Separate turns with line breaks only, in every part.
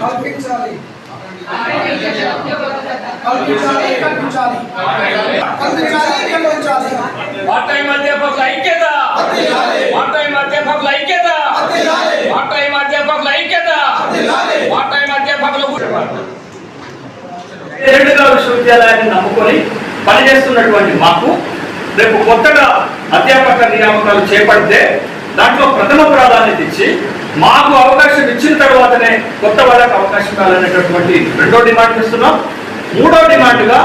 కల్పించాలి. కల్పించాలి కల్పించాలి. కల్పించాలి కల్పించాలి.
పార్ట్ టైం అధ్యాపకుల ఐక్యత. పార్ట్ టైం అధ్యాపకుల ఐక్యత. పార్ట్ టైం అధ్యాపకుల ఐక్యత. పార్ట్ టైం అధ్యాపకులు
రెండుగా విశ్వవిద్యాలయాన్ని నమ్ముకొని పనిచేస్తున్నటువంటి మాకు రేపు కొత్తగా అధ్యాపక నియామకాలు చేపడితే దాంట్లో ప్రథమ ప్రాధాన్యత ఇచ్చి మాకు అవకాశం ఇచ్చిన తర్వాతనే కొత్త వాళ్ళకి అవకాశం కావాలనేటటువంటి రెండో డిమాండ్ ఇస్తున్నాం మూడో డిమాండ్గా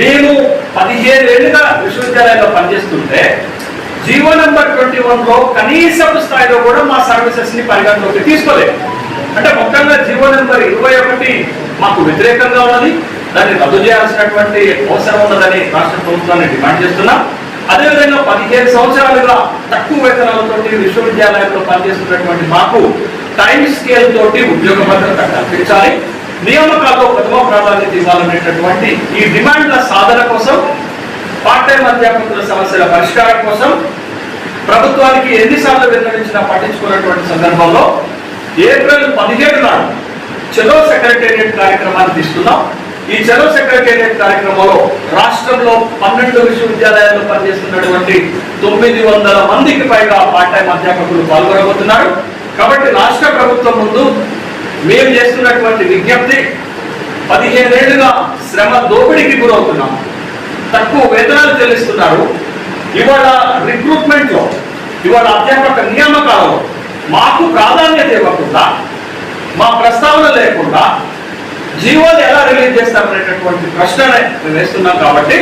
మేము పదిహేను ఏళ్ళుగా విశ్వవిద్యాలయంలో పనిచేస్తుంటే జీవో నెంబర్ ట్వంటీ వన్లో కనీసపు స్థాయిలో కూడా మా సర్వీసెస్ని పరిగణలోకి తీసుకోలేదు. అంటే మొత్తంగా జీవో నెంబర్ ఇరవై ఒకటి మాకు వ్యతిరేకంగా ఉన్నది. దాన్ని రద్దు చేయాల్సినటువంటి అవసరం ఉన్నదని రాష్ట్ర ప్రభుత్వాన్ని డిమాండ్ చేస్తున్నాం. అదేవిధంగా పదిహేను సంవత్సరాలుగా తక్కువ వేతనాలతోటి విశ్వవిద్యాలయంలో పనిచేస్తున్నటువంటి మాకు టైం స్కేల్ తోటి ఉద్యోగ భద్రత కల్పించాలి. నియామకాల్లో ప్రథమ ప్రాధాన్యత ఇవ్వాలనేటటువంటి ఈ డిమాండ్ల సాధన కోసం పార్ట్ టైం అధ్యాపకుల సమస్యల పరిష్కారం కోసం ప్రభుత్వానికి ఎన్నిసార్లు విన్నవించినా పట్టించుకున్నటువంటి సందర్భంలో ఏప్రిల్ పదిహేడు నాడు చలో సెక్రటేరియట్ కార్యక్రమాన్ని తీస్తున్నాం ఈ చలో సెక్రటేరియట్ కార్యక్రమంలో రాష్ట్రంలో పన్నెండు విశ్వవిద్యాలయాల్లో పనిచేస్తున్నటువంటి తొమ్మిది వందల మందికి పైగా పార్ట్ టైం అధ్యాపకులు పాల్గొనబోతున్నారు. కాబట్టి రాష్ట్ర ప్రభుత్వం ముందు మేము చేస్తున్నటువంటి విజ్ఞప్తి పదిహేనేళ్ళుగా శ్రమ దోపిడీకి గురవుతున్నాం. తక్కువ వేతనాలు చెల్లిస్తున్నారు. ఇవాళ రిక్రూట్మెంట్లో ఇవాళ అధ్యాపక నియామకాలలో మాకు ప్రాధాన్యత ఇవ్వకుండా మా ప్రస్తావన లేకుండా జీవోలు ఎలా రిలీజ్ చేస్తామనేటటువంటి ప్రశ్ననే మేము వేస్తున్నాం కాబట్టి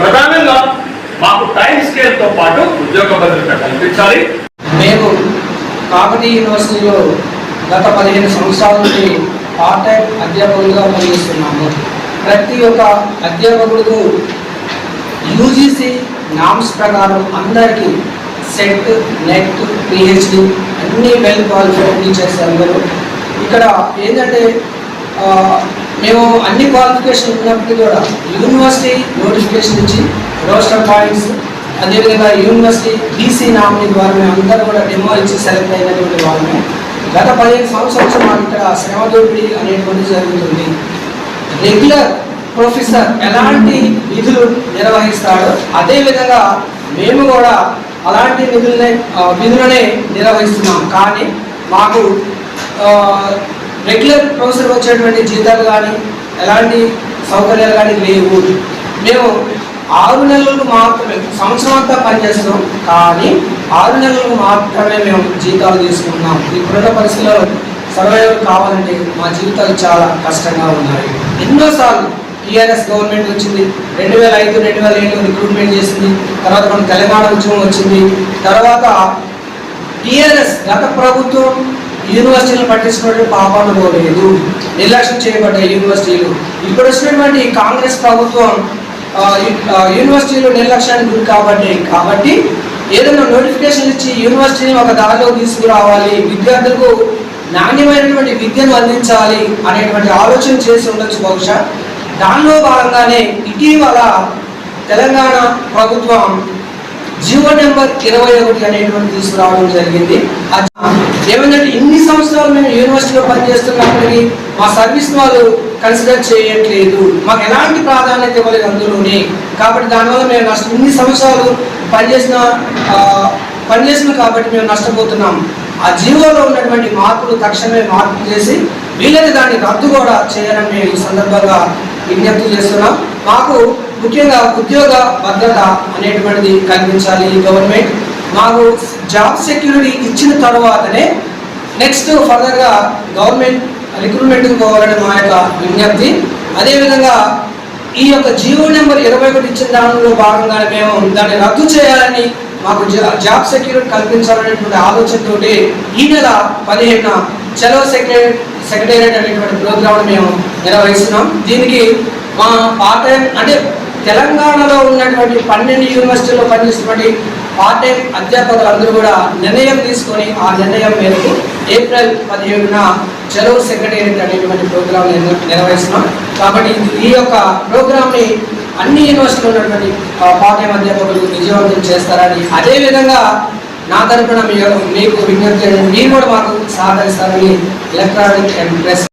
ప్రధానంగా మాకు టైం స్కేల్తో పాటు ఉద్యోగ భద్రత కల్పించాలి.
మేము కాకతీయ యూనివర్సిటీలో గత పదిహేను సంవత్సరాల నుండి పార్ట్ టైం అధ్యాపకులుగా పనిచేస్తున్నాము. ప్రతి ఒక్క అధ్యాపకులకు యూజీసీ నామ్స్ ప్రకారం అందరికీ సెట్ నెట్ పిహెచ్డి అన్ని వెల్ క్వాలిఫైడ్ టీచర్స్ అందరూ. ఇక్కడ ఏంటంటే మేము అన్ని క్వాలిఫికేషన్ ఉన్నప్పటికీ కూడా యూనివర్సిటీ నోటిఫికేషన్ ఇచ్చి రోస్టర్ పాయింట్స్ అదేవిధంగా యూనివర్సిటీ బీసీ నామినీ ద్వారా మేము అందరూ కూడా డెమో ఇచ్చి సెలెక్ట్ అయినటువంటి వాళ్ళమే. గత పదిహేను సంవత్సరాల మాకు ఇక్కడ శ్రమ దోపిడీ అనేటువంటి జరుగుతుంది. రెగ్యులర్ ప్రొఫెసర్ ఎలాంటి విధులు నిర్వహిస్తాడో అదేవిధంగా మేము కూడా అలాంటి విధులనే నిధులనే విధులనే నిర్వహిస్తున్నాం. కానీ మాకు రెగ్యులర్ ప్రొఫెసర్ వచ్చేటువంటి జీతాలు కానీ ఎలాంటి సౌకర్యాలు కానీ లేవు మేము ఆరు నెలలకు మాత్రమే సంవత్సరం అంతా పనిచేస్తున్నాం కానీ ఆరు నెలలకు మాత్రమే మేము జీతాలు తీసుకుంటున్నాం. ఇప్పుడున్న పరిస్థితుల్లో సర్వైవల్ కావాలంటే మా జీవితాలు చాలా కష్టంగా ఉన్నాయి. ఎన్నోసార్లు టీఆర్ఎస్ గవర్నమెంట్ వచ్చింది రెండు వేల ఐదు రెండు వేల ఏడు రిక్రూట్మెంట్ చేసింది తర్వాత మన తెలంగాణ ఉద్యమం వచ్చింది తర్వాత టీఆర్ఎస్ గత ప్రభుత్వం యూనివర్సిటీలను పట్టించుకున్నట్టు పాపాలు పోలేదు నిర్లక్ష్యం చేయబడ్డాయి యూనివర్సిటీలు ఇప్పుడు వచ్చినటువంటి కాంగ్రెస్ ప్రభుత్వం యూనివర్సిటీలు నిర్లక్ష్యానికి గురి కాబట్టి. కాబట్టి ఏదైనా నోటిఫికేషన్ ఇచ్చి యూనివర్సిటీని ఒక దారిలో తీసుకురావాలి విద్యార్థులకు నాణ్యమైనటువంటి విద్యను అందించాలి అనేటువంటి ఆలోచన చేసి ఉండొచ్చు బహుశా. దానిలో భాగంగానే ఇటీవల తెలంగాణ ప్రభుత్వం జీవో నెంబర్ ఇరవై ఒకటి అనేటువంటి తీసుకురావడం జరిగింది. అది ఏమంటే ఇన్ని సంవత్సరాలు మేము యూనివర్సిటీలో పనిచేస్తున్నప్పటికీ మా సర్వీస్ వాళ్ళు కన్సిడర్ చేయట్లేదు. మాకు ఎలాంటి ప్రాధాన్యత ఇవ్వలేదు అందులోనే. కాబట్టి దానివల్ల మేము నష్టం ఇన్ని సంవత్సరాలు పనిచేసిన పనిచేస్తున్నాం పనిచేసిన కాబట్టి మేము నష్టపోతున్నాం. ఆ జీవోలో ఉన్నటువంటి మార్పులు తక్షణమే మార్పు చేసి వీలైతే దాన్ని రద్దు కూడా చేయాలని మేము ఈ సందర్భంగా విజ్ఞప్తి చేస్తున్నాం. మాకు ముఖ్యంగా ఉద్యోగ భద్రత అనేటువంటిది కల్పించాలి గవర్నమెంట్. మాకు జాబ్ సెక్యూరిటీ ఇచ్చిన తర్వాతనే నెక్స్ట్ ఫర్దర్గా గవర్నమెంట్ రిక్రూట్మెంట్కి పోవాలని మా యొక్క విజ్ఞప్తి. అదేవిధంగా ఈ యొక్క జీవో నెంబర్ ఇరవై ఒకటి ఇచ్చిన దానిలో భాగంగానే మేము దాన్ని రద్దు చేయాలని మాకు జాబ్ సెక్యూరిటీ కల్పించాలనేటువంటి ఆలోచనతో ఈ నెల పదిహేనున చలో సెక్రటరీ సెక్రటేరియట్ అనేటువంటి ప్రోగ్రామ్ మేము నిర్వహిస్తున్నాం. దీనికి మా పార్ట్ టైం అంటే తెలంగాణలో ఉన్నటువంటి పన్నెండు యూనివర్సిటీల్లో పనిచేస్తున్నటువంటి పార్ట్ టైం అధ్యాపకులందరూ కూడా నిర్ణయం తీసుకొని ఆ నిర్ణయం మేరకు ఏప్రిల్ పదిహేడున చలో సెక్రటేరియట్ అనేటువంటి ప్రోగ్రామ్ నిర్వహిస్తున్నాం. కాబట్టి ఈ యొక్క ప్రోగ్రామ్ని అన్ని యూనివర్సిటీలు ఉన్నటువంటి పార్ట్ టైం అధ్యాపకులు విజయవంతం చేస్తారని అదేవిధంగా నా తరఫున మీకు విజ్ఞప్తి మీరు కూడా మాకు సహకరిస్తారని ఎలక్ట్రానిక్ అండ్ ప్రెస్